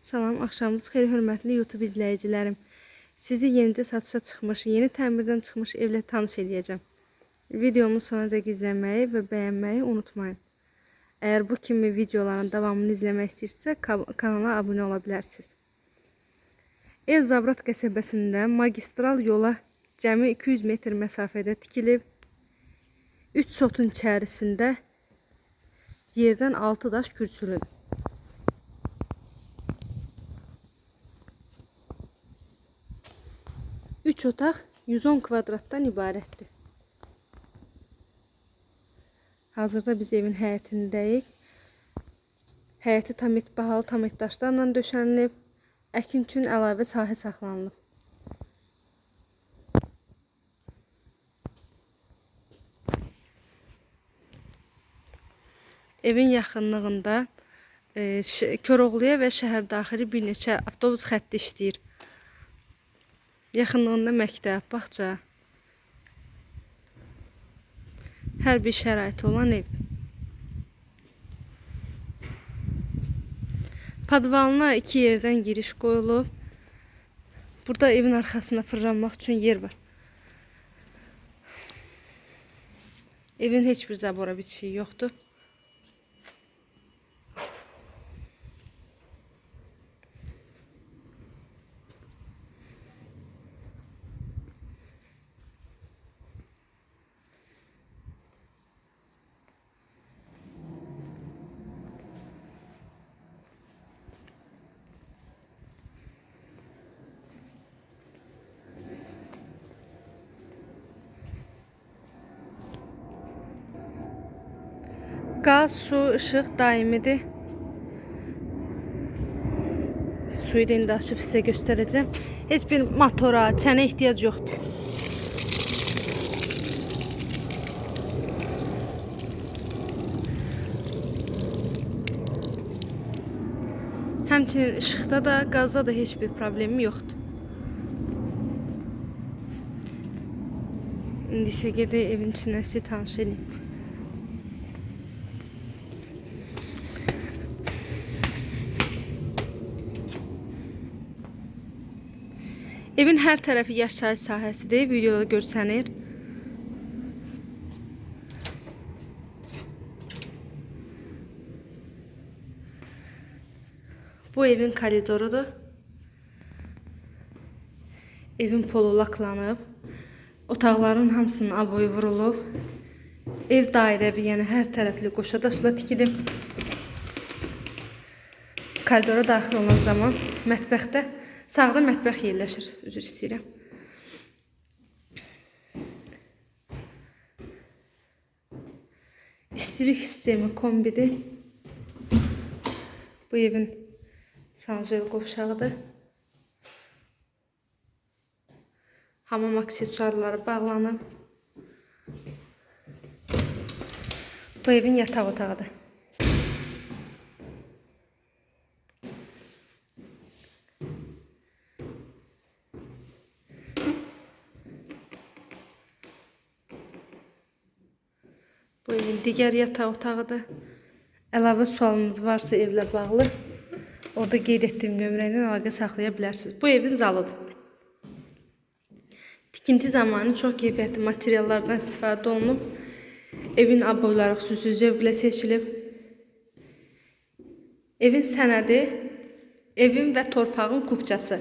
Salam, axşamınız xeyir hörmətli YouTube izləyicilərim. Sizi yenicə satışa çıxmış, yeni təmirdən çıxmış evlə tanış eləyəcəm. Videomu sona dək izləməyi və bəyənməyi unutmayın. Əgər bu kimi videoların davamını izləmək istəyirsə, kanala abunə ola bilərsiniz. Ev Zabrat qəsəbəsində magistral yola cəmi 200 metr məsafədə tikilib. 3 sotun içərisində yerdən 6 daş kürçülüb. 3 otak 110 kvadrattan ibarətdir. Hazırda biz evin həyətindəyik. Həyəti tam etbahalı tam etdaşlarla döşənilib. Əkin üçün əlavə sahə saxlanılıb. Evin yaxınlığında e, Köroğluya və şəhər daxili bir neçə avtobus xətti işləyir. Yaxınlığında məktəb, bağça. Hər bir şəraiti olan ev. Podvalına iki yerdən giriş qoyulub. Burada evin arxasına fırlanmaq üçün yer var. Evin heç bir zabora bitişiyi yoxdur. Qaz, su, işıq daimidir. Suyu da indi açıb sizə göstərəcəm. Heç bir motora, çənə ehtiyac yoxdur. Həmçinin işıqda da, qazda da heç bir problemi yoxdur. İndi isə gedək evin içindən sizi tanış edeyim. Evin hər tərəfi yaşayış sahəsidir. Videoda görsənir. Bu evin koridorudur. Evin polu laklanıb. Otaqların hamısının aboyu vurulub. Ev dairəvi, yəni hər tərəfli qoşa daşla tikilib. Koridora daxil olan zaman mətbəxdə sağda mətbəx yerləşir. Üzr istəyirəm. İstilik sistemi kombidir. Bu evin sanjel qovşağıdır. Hamam aksesuarları bağlanıb. Bu evin yataq otağıdır. Bu evin digər yataq otağıdır. Əlavə sualınız varsa evlə bağlı, orada qeyd etdiyim nömrə ilə əlaqə saxlaya bilərsiniz. Bu evin zalıdır. Tikinti zamanı çox keyfiyyətli materiallardan istifadə olunub. Evin aboyları xüsusi zövqlə seçilib. Evin sənədi evin və torpağın kupçası.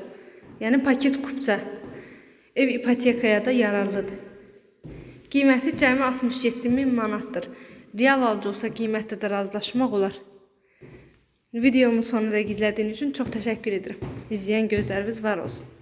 Yəni paket kupça. Ev ipotekaya da yararlıdır. Qiyməti cəmi 67 min manatdır. Real alıcı olsa qiymətdə də razılaşmaq olar. Videomu sonuna dək izlədiyiniz üçün çox təşəkkür edirəm. İzləyən gözləriniz var olsun.